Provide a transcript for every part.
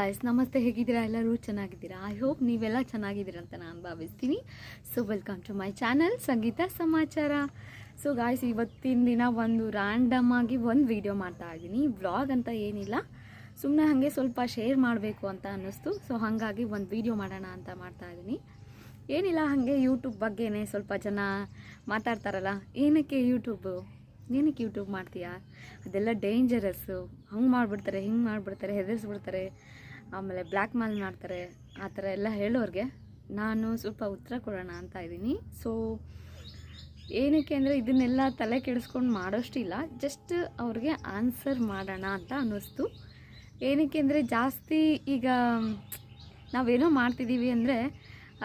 Guys ನಮಸ್ತೆ, ಹೇಗಿದ್ದೀರಾ? ಎಲ್ಲರೂ ಚೆನ್ನಾಗಿದ್ದೀರಾ? ಐ ಹೋಪ್ ನೀವೆಲ್ಲ ಅಂತ ನಾನು ಭಾವಿಸ್ತೀನಿ. So welcome to my channel ಸಂಗೀತ ಸಮಾಚಾರ. ಸೊ ಗಾಯ್ಸ್ ಇವತ್ತಿನ ದಿನ ಒಂದು ರ್ಯಾಂಡಮ್ ಆಗಿ ಒಂದು ವಿಡಿಯೋ ಮಾಡ್ತಾ ಇದ್ದೀನಿ. ವ್ಲಾಗ್ ಅಂತ ಏನಿಲ್ಲ. ಸುಮ್ಮನೆ ಹಾಗೆ ಸ್ವಲ್ಪ ಶೇರ್ ಮಾಡಬೇಕು ಅಂತ ಅನ್ನಿಸ್ತು. ಸೊ ಹಾಗಾಗಿ ಒಂದು ವಿಡಿಯೋ ಮಾಡೋಣ ಅಂತ ಮಾಡ್ತಾ ಇದ್ದೀನಿ. ಏನಿಲ್ಲ, ಹಾಗೆ ಯೂಟ್ಯೂಬ್ ಬಗ್ಗೆನೇ ಸ್ವಲ್ಪ ಜನ ಮಾತಾಡ್ತಾರಲ್ಲ, ಏನಕ್ಕೆ ಯೂಟ್ಯೂಬು ಏನಕ್ಕೆ ಯೂಟ್ಯೂಬ್ ಮಾಡ್ತೀಯಾ? ಅದೆಲ್ಲ ಡೇಂಜರಸ್ಸು ಹಂಗೆ ಮಾಡಿಬಿಡ್ತಾರೆ, ಹಿಂಗೆ ಮಾಡಿಬಿಡ್ತಾರೆ, ಹೆದರ್ಸ್ಬಿಡ್ತಾರೆ. ಆಮೇಲೆ ಬ್ಲ್ಯಾಕ್ ಮೇಲ್ ಮಾಡ್ತಾರೆ, ಆ ಥರ ಎಲ್ಲ ಹೇಳೋರಿಗೆ ನಾನು ಸ್ವಲ್ಪ ಉತ್ತರ ಕೊಡೋಣ ಅಂತ ಇದ್ದೀನಿ. ಸೊ ಏನಕ್ಕೆ ಅಂದರೆ ಇದನ್ನೆಲ್ಲ ತಲೆ ಕೆಡಿಸ್ಕೊಂಡು ಮಾಡೋಷ್ಟಿಲ್ಲ ಜಸ್ಟ್ ಅವ್ರಿಗೆ ಆನ್ಸರ್ ಮಾಡೋಣ ಅಂತ ಅನ್ನಿಸ್ತು. ಏನಕ್ಕೆ ಅಂದರೆ ಜಾಸ್ತಿ ಈಗ ನಾವೇನೋ ಮಾಡ್ತಿದ್ದೀವಿ ಅಂದರೆ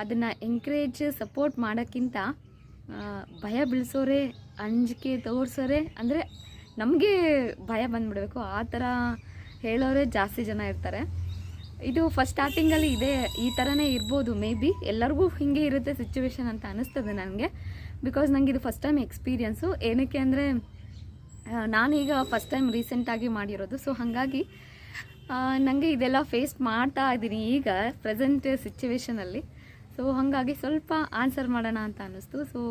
ಅದನ್ನು ಎಂಕರೇಜ್ ಸಪೋರ್ಟ್ ಮಾಡೋಕ್ಕಿಂತ ಭಯ ಬೀಳ್ಸೋರೆ, ಅಂಜಿಕೆ ತೋರಿಸೋರೆ, ಅಂದರೆ ನಮಗೆ ಭಯ ಬಂದ್ಬಿಡಬೇಕು. ಆ ಥರ ಹೇಳೋರೆ ಜಾಸ್ತಿ ಜನ ಇರ್ತಾರೆ. ಇದು ಫಸ್ಟ್ ಸ್ಟಾರ್ಟಿಂಗಲ್ಲಿ ಇದೆ, ಈ ಥರನೇ ಇರ್ಬೋದು ಮೇ ಬಿ ಎಲ್ಲರಿಗೂ ಹಿಂಗೆ ಇರುತ್ತೆ ಸಿಚುವೇಶನ್ ಅಂತ ಅನಿಸ್ತದೆ ನನಗೆ. ಬಿಕಾಸ್ ನನಗೆ ಇದು ಫಸ್ಟ್ ಟೈಮ್ ಎಕ್ಸ್ಪೀರಿಯನ್ಸು ಏನಕ್ಕೆ ಅಂದರೆ ನಾನೀಗ ಫಸ್ಟ್ ಟೈಮ್ ರೀಸೆಂಟಾಗಿ ಮಾಡಿರೋದು. ಸೊ ಹಾಗಾಗಿ ನನಗೆ ಇದೆಲ್ಲ ಫೇಸ್ ಮಾಡ್ತಾ ಇದ್ದೀನಿ ಈಗ ಪ್ರೆಸೆಂಟ್ ಸಿಚುವೇಶನಲ್ಲಿ ಸೊ ಹಾಗಾಗಿ ಸ್ವಲ್ಪ ಆನ್ಸರ್ ಮಾಡೋಣ ಅಂತ ಅನ್ನಿಸ್ತು. ಸೊ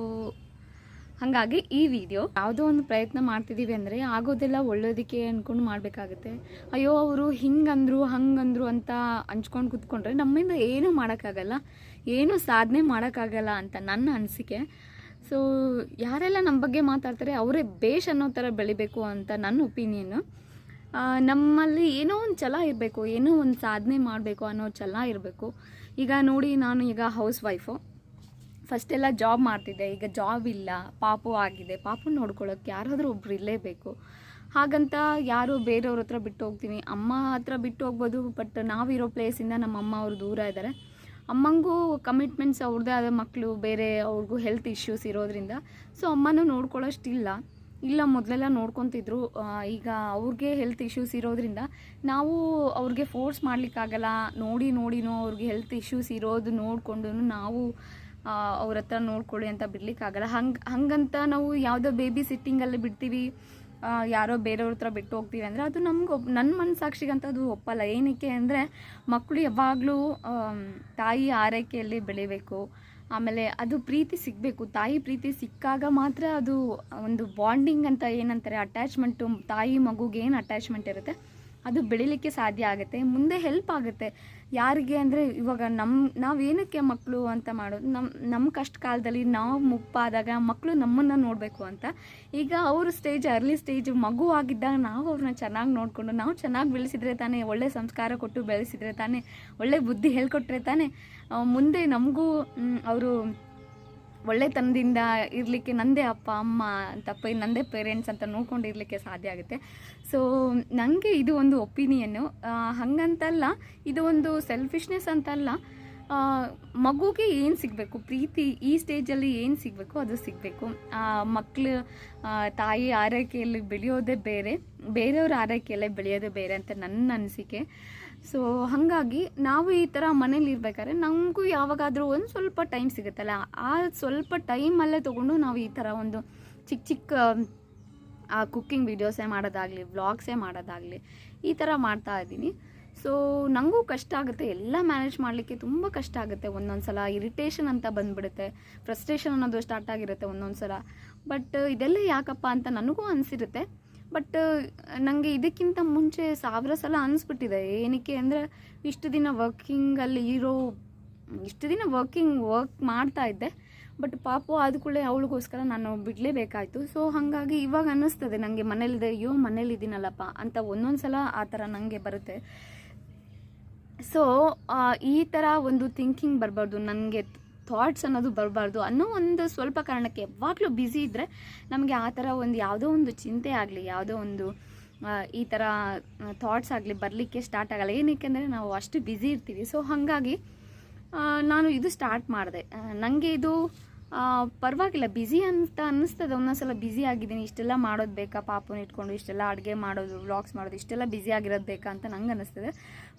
ಹಾಗಾಗಿ ಈ ವಿಡಿಯೋ ಯಾವುದೋ ಒಂದು ಪ್ರಯತ್ನ ಮಾಡ್ತಿದ್ದೀವಿ ಅಂದರೆ ಆಗೋದೆಲ್ಲ ಒಳ್ಳೇದಕ್ಕೆ ಅಂದ್ಕೊಂಡು ಮಾಡಬೇಕಾಗುತ್ತೆ. ಅಯ್ಯೋ, ಅವರು ಹಿಂಗಂದ್ರು, ಹಂಗಂದ್ರು ಅಂತ ಹಂಚ್ಕೊಂಡು ಕೂತ್ಕೊಂಡ್ರೆ ನಮ್ಮಿಂದ ಏನೂ ಮಾಡೋಕ್ಕಾಗಲ್ಲ. ಏನೂ ಸಾಧನೆ ಮಾಡೋಕ್ಕಾಗಲ್ಲ ಅಂತ ನನ್ನ ಅನಿಸಿಕೆ. ಸೊ ಯಾರೆಲ್ಲ ನಮ್ಮ ಬಗ್ಗೆ ಮಾತಾಡ್ತಾರೆ, ಅವರೇ ಬೇಷ್ ಅನ್ನೋ ಥರ ಬೆಳಿಬೇಕು ಅಂತ ನನ್ನ ಒಪಿನಿಯನ್ನು ನಮ್ಮಲ್ಲಿ ಏನೋ ಒಂದು ಛಲ ಇರಬೇಕು, ಏನೋ ಒಂದು ಸಾಧನೆ ಮಾಡಬೇಕು ಅನ್ನೋ ಛಲ ಇರಬೇಕು. ಈಗ ನೋಡಿ, ನಾನು ಈಗ ಹೌಸ್ ವೈಫು ಫಸ್ಟೆಲ್ಲ ಜಾಬ್ ಮಾಡ್ತಿದ್ದೆ. ಈಗ ಜಾಬ್ ಇಲ್ಲ, ಪಾಪು ಆಗಿದೆ. ಪಾಪು ನೋಡ್ಕೊಳ್ಳೋಕೆ ಯಾರಾದರೂ ಒಬ್ರು ಇರಲೇಬೇಕು ಹಾಗಂತ ಯಾರು ಬೇರೆಯವ್ರ ಹತ್ರ ಬಿಟ್ಟು ಹೋಗ್ತೀನಿ. ಅಮ್ಮ ಹತ್ರ ಬಿಟ್ಟು ಹೋಗ್ಬೋದು, ಬಟ್ ನಾವಿರೋ ಪ್ಲೇಸಿಂದ ನಮ್ಮ ಅಮ್ಮ ಅವರು ದೂರ ಇದ್ದಾರೆ ಅಮ್ಮಂಗೂ ಕಮಿಟ್ಮೆಂಟ್ಸ್ ಅವ್ರದ್ದೇ ಆದ ಮಕ್ಕಳು ಬೇರೆ ಅವ್ರಿಗೂ ಹೆಲ್ತ್ ಇಶ್ಯೂಸ್ ಇರೋದ್ರಿಂದ. ಸೊ ಅಮ್ಮನೂ ನೋಡ್ಕೊಳ್ಳೋಷ್ಟಿಲ್ಲ ಇಲ್ಲ, ಮೊದಲೆಲ್ಲ ನೋಡ್ಕೊತಿದ್ರು. ಈಗ ಅವ್ರಿಗೆ ಹೆಲ್ತ್ ಇಶ್ಯೂಸ್ ಇರೋದ್ರಿಂದ ನಾವು ಅವ್ರಿಗೆ ಫೋರ್ಸ್ ಮಾಡಲಿಕ್ಕಾಗಲ್ಲ. ನೋಡಿ, ನೋಡಿನೂ ಅವ್ರಿಗೆ ಹೆಲ್ತ್ ಇಶ್ಯೂಸ್ ಇರೋದು ನೋಡಿಕೊಂಡು ನಾವು ಅವ್ರ ಹತ್ರ ನೋಡ್ಕೊಳ್ಳಿ ಅಂತ ಬಿಡ್ಲಿಕ್ಕಾಗಲ್ಲ. ಹಂಗೆ, ಹಂಗಂತ ನಾವು ಯಾವುದೋ ಬೇಬಿ ಸಿಟ್ಟಿಂಗಲ್ಲಿ ಬಿಡ್ತೀವಿ. ಯಾರೋ ಬೇರೆಯವ್ರ ಹತ್ರ ಬಿಟ್ಟು ಹೋಗ್ತೀವಿ ಅಂದರೆ ಅದು ನಮ್ಗೆ ಒಪ್ ನನ್ನ ಮನಸ್ಸಾಕ್ಷಿಗಂತ ಅದು ಒಪ್ಪಲ್ಲ. ಏನಕ್ಕೆ ಅಂದರೆ ಮಕ್ಕಳು ಯಾವಾಗಲೂ ತಾಯಿ ಆರೈಕೆಯಲ್ಲಿ ಬೆಳಿಬೇಕು. ಆಮೇಲೆ ಅದು ಪ್ರೀತಿ ಸಿಗಬೇಕು. ತಾಯಿ ಪ್ರೀತಿ ಸಿಕ್ಕಾಗ ಮಾತ್ರ ಅದು ಒಂದು ಬಾಂಡಿಂಗ್ ಅಂತ ಏನಂತಾರೆ ಅಟ್ಯಾಚ್ಮೆಂಟು ತಾಯಿ ಮಗುಗೆ ಏನು ಅಟ್ಯಾಚ್ಮೆಂಟ್ ಇರುತ್ತೆ, ಅದು ಬೆಳಿಲಿಕ್ಕೆ ಸಾಧ್ಯ ಆಗುತ್ತೆ. ಮುಂದೆ ಹೆಲ್ಪ್ ಆಗುತ್ತೆ. ಯಾರಿಗೆ ಅಂದರೆ ಇವಾಗ ನಮ್ಮ ನಾವೇನಕ್ಕೆ ಮಕ್ಕಳು ಅಂತ ಮಾಡೋದು ನಮ್ಮ ನಮ್ಮ ಕಷ್ಟ ಕಾಲದಲ್ಲಿ ನಾವು ಮುಪ್ಪಾದಾಗ ಮಕ್ಕಳು ನಮ್ಮನ್ನು ನೋಡಬೇಕು ಅಂತ. ಈಗ ಅವರು ಸ್ಟೇಜ್ ಅರ್ಲಿ ಸ್ಟೇಜ್ ಮಗು ಆಗಿದ್ದಾಗ ನಾವು ಅವ್ರನ್ನ ಚೆನ್ನಾಗಿ ನೋಡಿಕೊಂಡು, ನಾವು ಚೆನ್ನಾಗಿ ಬೆಳೆಸಿದ್ರೆ ತಾನೇ ಒಳ್ಳೆ ಸಂಸ್ಕಾರ ಕೊಟ್ಟು ಬೆಳೆಸಿದ್ರೆ ತಾನೇ, ಒಳ್ಳೆ ಬುದ್ಧಿ ಹೇಳ್ಕೊಟ್ರೆ ತಾನೇ ಮುಂದೆ ನಮಗೂ ಅವರು ಒಳ್ಳೆತನದಿಂದ ಇರಲಿಕ್ಕೆ ನಂದೇ ಅಪ್ಪ, ಅಮ್ಮ ಅಂತ ನಂದೇ ಪೇರೆಂಟ್ಸ್ ಅಂತ ನೋಡ್ಕೊಂಡು ಇರಲಿಕ್ಕೆ ಸಾಧ್ಯ ಆಗುತ್ತೆ. ಸೊ ನನಗೆ ಇದು ಒಂದು ಒಪಿನಿಯನ್ನು ಹಾಗಂತಲ್ಲ, ಇದು ಒಂದು ಸೆಲ್ಫಿಶ್ನೆಸ್ ಅಂತಲ್ಲ ಮಗುಗೆ ಏನು ಸಿಗಬೇಕು? ಪ್ರೀತಿ ಈ ಸ್ಟೇಜಲ್ಲಿ ಏನು ಸಿಗಬೇಕು? ಅದು ಸಿಗಬೇಕು. ಮಕ್ಕಳು ತಾಯಿ ಆರೈಕೆಯಲ್ಲಿ ಬೆಳೆಯೋದೇ ಬೇರೆ, ಬೇರೆಯವ್ರ ಆರೈಕೆಯಲ್ಲೇ ಬೆಳೆಯೋದೇ ಬೇರೆ ಅಂತ ನನ್ನ ಅನಿಸಿಕೆ. ಸೊ ಹಾಗಾಗಿ ನಾವು ಈ ಥರ ಮನೇಲಿ ಇರ್ಬೇಕಾದ್ರೆ ನಮಗೂ ಯಾವಾಗಾದರೂ ಒಂದು ಸ್ವಲ್ಪ ಟೈಮ್ ಸಿಗುತ್ತಲ್ಲ? ಆ ಸ್ವಲ್ಪ ಟೈಮಲ್ಲೇ ತೊಗೊಂಡು ನಾವು ಈ ಥರ ಒಂದು ಚಿಕ್ಕ ಚಿಕ್ಕ, ಆ ಕುಕ್ಕಿಂಗ್ ವೀಡಿಯೋಸೇ ಮಾಡೋದಾಗಲಿ ವ್ಲಾಗ್ಸೇ ಮಾಡೋದಾಗಲಿ ಈ ಥರ ಮಾಡ್ತಾ ಇದ್ದೀನಿ. ಸೊ ನನಗೂ ಕಷ್ಟ ಆಗುತ್ತೆ. ಎಲ್ಲ ಮ್ಯಾನೇಜ್ ಮಾಡಲಿಕ್ಕೆ ತುಂಬ ಕಷ್ಟ ಆಗುತ್ತೆ. ಒಂದೊಂದು ಸಲ ಇರಿಟೇಷನ್ ಅಂತ ಬಂದುಬಿಡುತ್ತೆ. ಫ್ರಸ್ಟ್ರೇಷನ್ ಅನ್ನೋದು ಸ್ಟಾರ್ಟ್ ಆಗಿರುತ್ತೆ ಒಂದೊಂದು ಸಲ. ಬಟ್ ಇದೆಲ್ಲ ಯಾಕಪ್ಪ ಅಂತ ನನಗೂ ಅನಿಸಿರುತ್ತೆ. ಬಟ್ ನನಗೆ ಇದಕ್ಕಿಂತ ಮುಂಚೆ ಸಾವಿರ ಸಲ ಅನಿಸ್ಬಿಟ್ಟಿದೆ. ಏನಕ್ಕೆ ಅಂದರೆ, ಇಷ್ಟು ದಿನ ವರ್ಕಿಂಗಲ್ಲಿ ಇರೋ, ಇಷ್ಟು ದಿನ ವರ್ಕಿಂಗ್ ವರ್ಕ್ ಮಾಡ್ತಾ ಇದ್ದೆ. ಬಟ್ ಪಾಪು ಆದ ಕೂಡಲೇ ಅವಳಿಗೋಸ್ಕರ ನಾನು ಬಿಡಲೇಬೇಕಾಯಿತು. ಸೊ ಹಾಗಾಗಿ ಇವಾಗ ಅನ್ನಿಸ್ತದೆ ನನಗೆ ಮನೇಲಿದೆ, ಅಯ್ಯೋ, ಮನೇಲಿದ್ದೀನಲ್ಲಪ್ಪ ಅಂತ ಒಂದೊಂದು ಸಲ ಆ ಥರ ನನಗೆ ಬರುತ್ತೆ. ಸೊ ಈ ಥರ ಒಂದು ಥಿಂಕಿಂಗ್ ಬರಬಾರ್ದು. ನನಗೆ ಥಾಟ್ಸ್ ಅನ್ನೋದು ಬರಬಾರ್ದು ಅನ್ನೋ ಒಂದು ಸ್ವಲ್ಪ ಕಾರಣಕ್ಕೆ ಯಾವಾಗಲೂ ಬ್ಯುಸಿ ಇದ್ದರೆ ನಮಗೆ ಆ ಥರ ಒಂದು ಯಾವುದೋ ಒಂದು ಚಿಂತೆ ಆಗಲಿ, ಯಾವುದೋ ಒಂದು ಈ ಥರ ಥಾಟ್ಸ್ ಆಗಲಿ ಬರಲಿಕ್ಕೆ ಸ್ಟಾರ್ಟ್ ಆಗಲ್ಲ. ಏನಕ್ಕೆ ಅಂದರೆ ನಾವು ಅಷ್ಟು ಬ್ಯುಸಿ ಇರ್ತೀವಿ. ಸೊ ಹಾಗಾಗಿ ನಾನು ಇದು ಸ್ಟಾರ್ಟ್ ಮಾಡಿದೆ. ನನಗೆ ಇದು ಪರವಾಗಿಲ್ಲ ಬ್ಯುಸಿ ಅಂತ ಅನ್ನಿಸ್ತದೆ. ಒಂದೊಂದ್ಸಲ ಬ್ಯುಸಿ ಆಗಿದ್ದೀನಿ, ಇಷ್ಟೆಲ್ಲ ಮಾಡೋದು ಬೇಕಾ? ಪಾಪನ ಇಟ್ಕೊಂಡು ಇಷ್ಟೆಲ್ಲ ಅಡುಗೆ ಮಾಡೋದು ವ್ಲಾಗ್ಸ್ ಮಾಡೋದು, ಇಷ್ಟೆಲ್ಲ ಬ್ಯುಸಿ ಆಗಿರೋದು ಬೇಕಾ ಅಂತ ನಂಗೆ ಅನ್ನಿಸ್ತದೆ.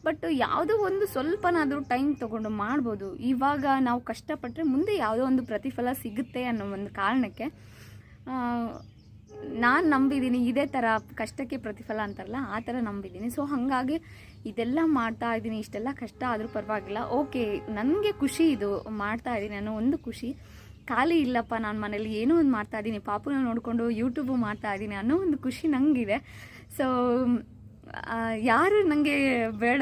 ಬಟ್ ಯಾವುದೋ ಒಂದು ಸ್ವಲ್ಪನಾದರೂ ಟೈಮ್ ತೊಗೊಂಡು ಮಾಡ್ಬೋದು. ಇವಾಗ ನಾವು ಕಷ್ಟಪಟ್ಟರೆ ಮುಂದೆ ಯಾವುದೋ ಒಂದು ಪ್ರತಿಫಲ ಸಿಗುತ್ತೆ ಅನ್ನೋ ಒಂದು ಕಾರಣಕ್ಕೆ ನಾನು ನಂಬಿದ್ದೀನಿ ಇದೇ ಥರ ಕಷ್ಟಕ್ಕೆ ಪ್ರತಿಫಲ ಅಂತಾರಲ್ಲ, ಆ ಥರ ನಂಬಿದ್ದೀನಿ ಸೊ ಹಾಗಾಗಿ ಇದೆಲ್ಲ ಮಾಡ್ತಾ ಇದ್ದೀನಿ ಇಷ್ಟೆಲ್ಲ ಕಷ್ಟ ಆದರೂ ಪರವಾಗಿಲ್ಲ. ಓಕೆ ನನಗೆ ಖುಷಿ ಇದು, ಮಾಡ್ತಾ ಇದ್ದೀನಿ ಅನ್ನೋ ಒಂದು ಖುಷಿ. ಖಾಲಿ ಇಲ್ಲಪ್ಪ, ನಾನು ಮನೇಲಿ ಏನೋ ಒಂದು ಮಾಡ್ತಾ ಇದ್ದೀನಿ ಪಾಪುನ ನೋಡಿಕೊಂಡು ಯೂಟ್ಯೂಬು ಮಾಡ್ತಾ ಇದ್ದೀನಿ ಅನ್ನೋ ಒಂದು ಖುಷಿ ನನಗಿದೆ ಸೊ ಯಾರು ನನಗೆ ಬೇಡ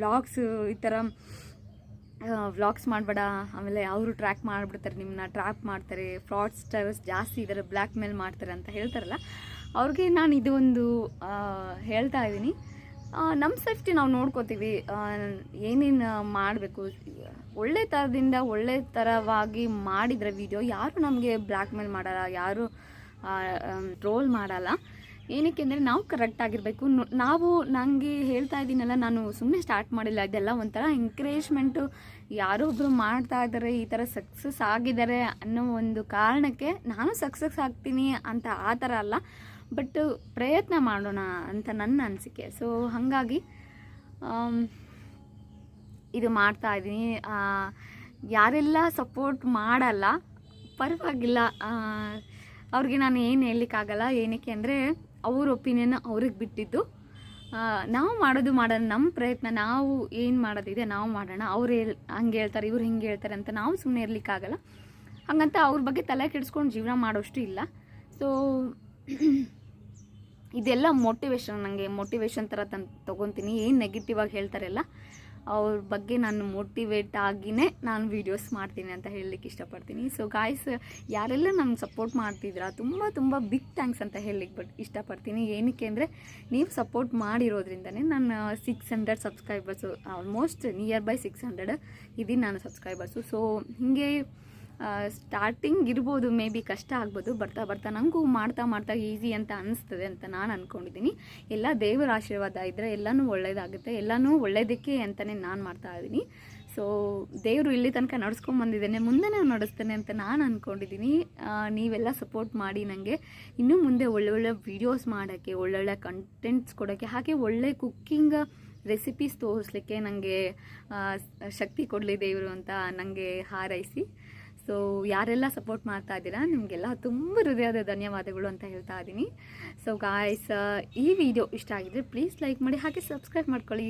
ವ್ಲಾಗ್ಸು ಈ ಥರ ವ್ಲಾಗ್ಸ್ ಮಾಡಬೇಡ, ಆಮೇಲೆ ಅವರು ಟ್ರ್ಯಾಕ್ ಮಾಡಿಬಿಡ್ತಾರೆ ನಿಮ್ಮನ್ನ ಟ್ರ್ಯಾಪ್ ಮಾಡ್ತಾರೆ ಫ್ರಾಡ್ಸ್ಟರ್ಸ್ ಜಾಸ್ತಿ ಇದ್ದಾರೆ ಬ್ಲ್ಯಾಕ್ ಮೇಲ್ ಮಾಡ್ತಾರೆ ಅಂತ ಹೇಳ್ತಾರಲ್ಲ, ಅವ್ರಿಗೆ ನಾನು ಇದು ಒಂದು ಹೇಳ್ತಾ ಇದ್ದೀನಿ ನಮ್ಮ ಸೇಫ್ಟಿ ನಾವು ನೋಡ್ಕೋತೀವಿ. ಏನೇನು ಮಾಡಬೇಕು? ಒಳ್ಳೆ ಥರದಿಂದ ಒಳ್ಳೆ ಥರವಾಗಿ ಮಾಡಿದರೆ ವಿಡಿಯೋ ಯಾರು ನಮಗೆ ಬ್ಲ್ಯಾಕ್ ಮೇಲ್ ಮಾಡಲ್ಲ, ಯಾರು ಟ್ರೋಲ್ ಮಾಡಲ್ಲ. ಏನಕ್ಕೆ ಅಂದರೆ ನಾವು ಕರೆಕ್ಟ್ ಆಗಿರಬೇಕು. ನಾವು ನನಗೆ ಹೇಳ್ತಾ ಇದ್ದೀನಲ್ಲ, ನಾನು ಸುಮ್ಮನೆ ಸ್ಟಾರ್ಟ್ ಮಾಡಿಲ್ಲ. ಇದೆಲ್ಲ ಒಂಥರ ಎಂಕರೇಜ್ಮೆಂಟು ಯಾರೋ ಒಬ್ಬರು ಮಾಡ್ತಾ ಇದ್ದಾರೆ ಈ ಥರ ಸಕ್ಸಸ್ ಆಗಿದ್ದಾರೆ ಅನ್ನೋ ಒಂದು ಕಾರಣಕ್ಕೆ ನಾನು ಸಕ್ಸಸ್ ಆಗ್ತೀನಿ ಅಂತ ಆ ಥರ ಅಲ್ಲ. ಬಟ್ ಪ್ರಯತ್ನ ಮಾಡೋಣ ಅಂತ ನನ್ನ ಅನಿಸಿಕೆ. ಸೊ ಹಾಗಾಗಿ ಇದು ಮಾಡ್ತಾ ಇದ್ದೀನಿ. ಯಾರೆಲ್ಲ ಸಪೋರ್ಟ್ ಮಾಡಲ್ಲ, ಪರವಾಗಿಲ್ಲ. ಅವ್ರಿಗೆ ನಾನು ಏನು ಹೇಳಲಿಕ್ಕಾಗಲ್ಲ, ಏನಕ್ಕೆ ಅಂದರೆ ಅವ್ರ ಒಪಿನಿಯನ್ ಅವ್ರಿಗೆ ಬಿಟ್ಟಿದ್ದು. ನಾವು ಮಾಡೋದು ಮಾಡೋಣ ನಮ್ಮ ಪ್ರಯತ್ನ, ನಾವು ಏನು ಮಾಡೋದಿದೆ ನಾವು ಮಾಡೋಣ. ಅವ್ರು ಹೇಳ್, ಹಂಗೆ ಹೇಳ್ತಾರೆ, ಇವ್ರು ಹಿಂಗೆ ಹೇಳ್ತಾರೆ ಅಂತ ನಾವು ಸುಮ್ಮನೆ ಇರಲಿಕ್ಕಾಗಲ್ಲ. ಹಾಗಂತ ಅವ್ರ ಬಗ್ಗೆ ತಲೆ ಕೆಡಿಸ್ಕೊಂಡು ಜೀವನ ಮಾಡೋಷ್ಟು ಇಲ್ಲ. ಸೊ ಇದೆಲ್ಲ ಮೋಟಿವೇಶನ್ ನನಗೆ ಮೋಟಿವೇಶನ್ ಥರ ತನ್ ತೊಗೊತೀನಿ. ಏನು ನೆಗೆಟಿವ್ ಆಗಿ ಹೇಳ್ತಾರಲ್ಲ ಅವ್ರ ಬಗ್ಗೆ ನಾನು ಮೋಟಿವೇಟ್ ಆಗಿನೇ ನಾನು ವೀಡಿಯೋಸ್ ಮಾಡ್ತೀನಿ ಅಂತ ಹೇಳಲಿಕ್ಕೆ ಇಷ್ಟಪಡ್ತೀನಿ. ಸೊ ಗಾಯ್ಸ್ ಯಾರೆಲ್ಲ ನಮ್ಗೆ ಸಪೋರ್ಟ್ ಮಾಡ್ತಿದ್ರ ತುಂಬ ತುಂಬ ಬಿಗ್ ಥ್ಯಾಂಕ್ಸ್ ಅಂತ ಹೇಳಲಿಕ್ಕೆ ಬಟ್ ಇಷ್ಟಪಡ್ತೀನಿ. ಏನಕ್ಕೆ ಅಂದರೆ, ನೀವು ಸಪೋರ್ಟ್ ಮಾಡಿರೋದ್ರಿಂದನೇ ನಾನು six hundred subscribers almost near by six hundred ಇದೀನಿ ನಾನು ಸಬ್ಸ್ಕ್ರೈಬರ್ಸು ಸೊ ಹೀಗೆ ಸ್ಟಾರ್ಟಿಂಗ್ ಇರ್ಬೋದು ಮೇ ಬಿ ಕಷ್ಟ ಆಗ್ಬೋದು, ಬರ್ತಾ ಬರ್ತಾ ನನಗೂ ಮಾಡ್ತಾ ಮಾಡ್ತಾ ಈಸಿ ಅಂತ ಅನಿಸ್ತದೆ ಅಂತ ನಾನು ಅಂದ್ಕೊಂಡಿದ್ದೀನಿ ಎಲ್ಲ ದೇವರ ಆಶೀರ್ವಾದ ಇದ್ದರೆ ಎಲ್ಲನೂ ಒಳ್ಳೆಯದಾಗುತ್ತೆ ಎಲ್ಲನೂ ಒಳ್ಳೆಯದಕ್ಕೆ ಅಂತಲೇ ನಾನು ಮಾಡ್ತಾ ಇದ್ದೀನಿ. ಸೊ ದೇವರು ಇಲ್ಲಿ ತನಕ ನಡ್ಸ್ಕೊಂಡು ಬಂದಿದ್ದೇನೆ, ಮುಂದೆ ನಾನು ನಡೆಸ್ತೇನೆ ಅಂತ ನಾನು ಅಂದ್ಕೊಂಡಿದ್ದೀನಿ ನೀವೆಲ್ಲ ಸಪೋರ್ಟ್ ಮಾಡಿ ನನಗೆ ಇನ್ನೂ ಮುಂದೆ ಒಳ್ಳೊಳ್ಳೆ ವೀಡಿಯೋಸ್ ಮಾಡೋಕ್ಕೆ ಒಳ್ಳೊಳ್ಳೆ ಕಂಟೆಂಟ್ಸ್ ಕೊಡೋಕ್ಕೆ, ಹಾಗೆ ಒಳ್ಳೆ ಕುಕ್ಕಿಂಗ್ ರೆಸಿಪೀಸ್ ತೋರಿಸ್ಲಿಕ್ಕೆ ನನಗೆ ಶಕ್ತಿ ಕೊಡಲಿ ದೇವರು ಅಂತ ನನಗೆ ಹಾರೈಸಿ. ಸೊ ಯಾರೆಲ್ಲ ಸಪೋರ್ಟ್ ಮಾಡ್ತಾ ಇದ್ದೀರಾ, ನಿಮಗೆಲ್ಲ ತುಂಬ ಹೃದಯದ ಧನ್ಯವಾದಗಳು ಅಂತ ಹೇಳ್ತಾ ಇದ್ದೀನಿ. ಸೊ ಗಾಯ್ಸ್ ಈ ವಿಡಿಯೋ ಇಷ್ಟ ಆಗಿದ್ರೆ ಪ್ಲೀಸ್ ಲೈಕ್ ಮಾಡಿ, ಹಾಗೆ ಸಬ್ಸ್ಕ್ರೈಬ್ ಮಾಡ್ಕೊಳ್ಳಿ.